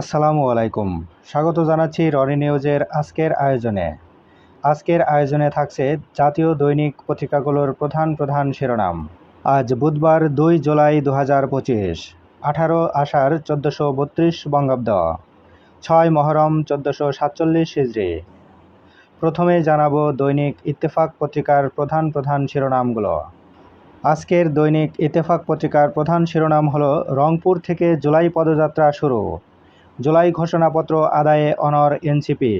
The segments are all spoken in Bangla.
আসসালামু আলাইকুম। স্বাগত জানাচ্ছি রনি নিউজের আজকের আয়োজনে। আজকের আয়োজনে থাকছে জাতীয় দৈনিক পত্রিকাগুলোর প্রধান প্রধান শিরোনাম। আজ বুধবার দুই জুলাই দু হাজার পঁচিশ, আঠারো আষাঢ় চোদ্দোশো বত্রিশ বঙ্গাব্দ, ছয় মহরম চোদ্দোশো সাতচল্লিশ হিজড়ি। প্রথমে জানাব দৈনিক ইত্তেফাক পত্রিকার প্রধান প্রধান শিরোনামগুলো। আজকের দৈনিক ইত্তেফাক পত্রিকার প্রধান শিরোনাম হলো রংপুর থেকে জুলাই পদযাত্রা শুরু। জুলাই ঘোষণাপত্র আদায়ে অনর এনসিপি।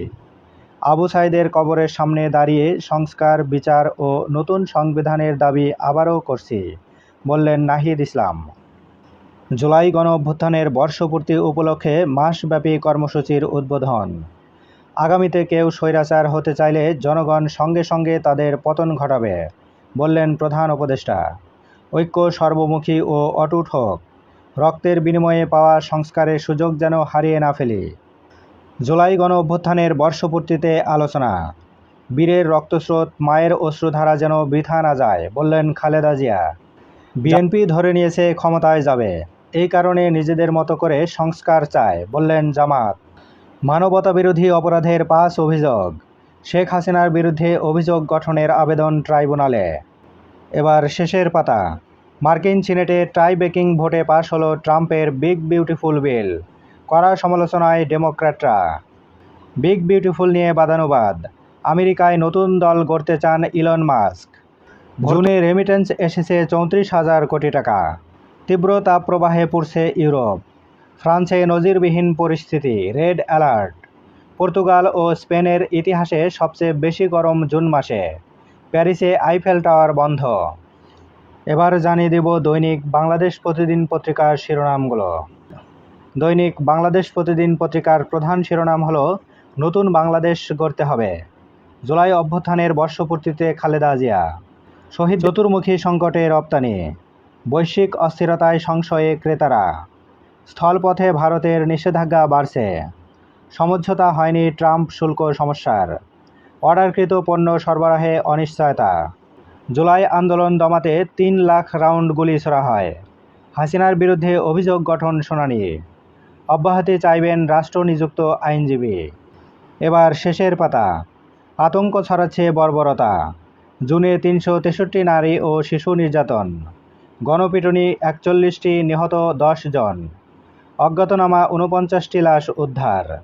আবু সাইদের কবরের সামনে দাঁড়িয়ে সংস্কার, বিচার ও নতুন সংবিধানের দাবি আবারও করছি, বললেন নাহিদ ইসলাম। জুলাই গণ অভ্যুত্থানের বর্ষপূর্তি উপলক্ষে মাসব্যাপী কর্মসূচির উদ্বোধন। আগামীতে কেউ স্বৈরাচার হতে চাইলে জনগণ সঙ্গে সঙ্গে তাদের পতন ঘটাবে, বললেন প্রধান উপদেষ্টা। ঐক্য সর্বমুখী ও অটুট হোক। রক্তের বিনিময়ে পাওয়া সংস্কারের সুযোগ যেন হারিয়ে না ফেলি। জুলাই গণ অভ্যুত্থানের বর্ষপূর্তিতে আলোচনা। বীরের রক্তস্রোত, মায়ের অশ্রুধারা যেন বৃথা না যায়, বললেন খালেদা জিয়া। বিএনপি ধরে নিয়েছে ক্ষমতায় যাবে। এই কারণে নিজেদের মতো করে সংস্কার চায়, বললেন জামাত। মানবতা বিরোধী অপরাধের পাঁচ অভিযোগ। শেখ হাসিনার বিরুদ্ধে অভিযোগ গঠনের আবেদন ট্রাইব্যুনালে। এবার শেষের পাতা। মার্কিন সিনেটে ট্রাই বেকিং ভোটে পাশ হলো ট্রাম্পের বিগ বিউটিফুল বিল করা সমালোচনায় ডেমোক্র্যাটরা। বিগ বিউটিফুল নিয়ে বাদানুবাদ, আমেরিকায় নতুন দল গড়তে চান ইলন মাস্ক। জুনে রেমিটেন্স এসেছে চৌত্রিশ হাজার কোটি টাকা। তীব্র তাপপ্রবাহে পড়ছে ইউরোপ। ফ্রান্সে নজিরবিহীন পরিস্থিতি, রেড অ্যালার্ট। পর্তুগাল ও স্পেনের ইতিহাসে সবচেয়ে বেশি গরম জুন মাসে। প্যারিসে আইফেল টাওয়ার বন্ধ। এবার জানিয়ে দেব দৈনিক বাংলাদেশ প্রতিদিন পত্রিকার শিরোনামগুলো। দৈনিক বাংলাদেশ প্রতিদিন পত্রিকার প্রধান শিরোনাম হলো, নতুন বাংলাদেশ গড়তে হবে। জুলাই অভ্যুত্থানের বর্ষপূর্তিতে খালেদা জিয়া। শহীদ চতুর্মুখী সংকটে রপ্তানি। বৈশ্বিক অস্থিরতায় সংশয়ে ক্রেতারা। স্থলপথে ভারতের নিষেধাজ্ঞা বাড়ছে। সমঝোতা হয়নি ট্রাম্প শুল্ক সমস্যার। অর্ডারকৃত পণ্য সরবরাহে অনিশ্চয়তা। জুলাই আন্দোলন দমাতে তিন লাখ রাউন্ড গুলি ছোড়া হয়। হাসিনার বিরুদ্ধে অভিযোগ গঠন শুনানি। অব্যাহতি চাইবেন রাষ্ট্র নিযুক্ত আইনজীবী। এবার শেষের পাতা। আতঙ্ক ছড়াচ্ছে বর্বরতা। জুনে তিনশো তেষট্টি নারী ও শিশু নির্যাতন। গণপিটুনি একচল্লিশটি নিহত দশ জন। অজ্ঞাতনামা ঊনপঞ্চাশটি লাশ উদ্ধার।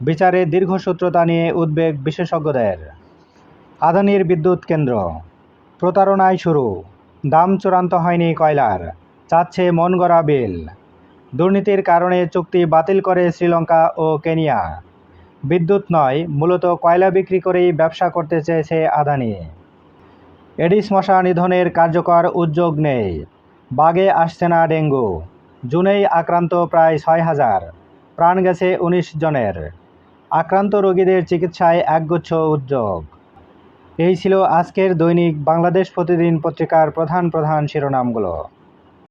বিচারে দীর্ঘসূত্রতা নিয়ে উদ্বেগ বিশেষজ্ঞদের। আদানির বিদ্যুৎ কেন্দ্র। প্রতারণায় শুরু। দাম চূড়ান্ত হয়নি কয়লার, চাচ্ছে মন গড়া বিল। দুর্নীতির কারণে চুক্তি বাতিল করে শ্রীলঙ্কা ও কেনিয়া। বিদ্যুৎ নয়, মূলত কয়লা বিক্রি করেই ব্যবসা করতে চেয়েছে আদানি। এডিস মশা নিধনের কার্যকর উদ্যোগ নেই। বাগে আসছে না ডেঙ্গু। জুনেই আক্রান্ত প্রায় ছয় হাজার। প্রাণ গেছে উনিশ জনের। আক্রান্ত রোগীদের চিকিৎসায় একগুচ্ছ উদ্যোগ। এই ছিল আজকের দৈনিক বাংলাদেশ প্রতিদিন পত্রিকার প্রধান প্রধান শিরোনামগুলো।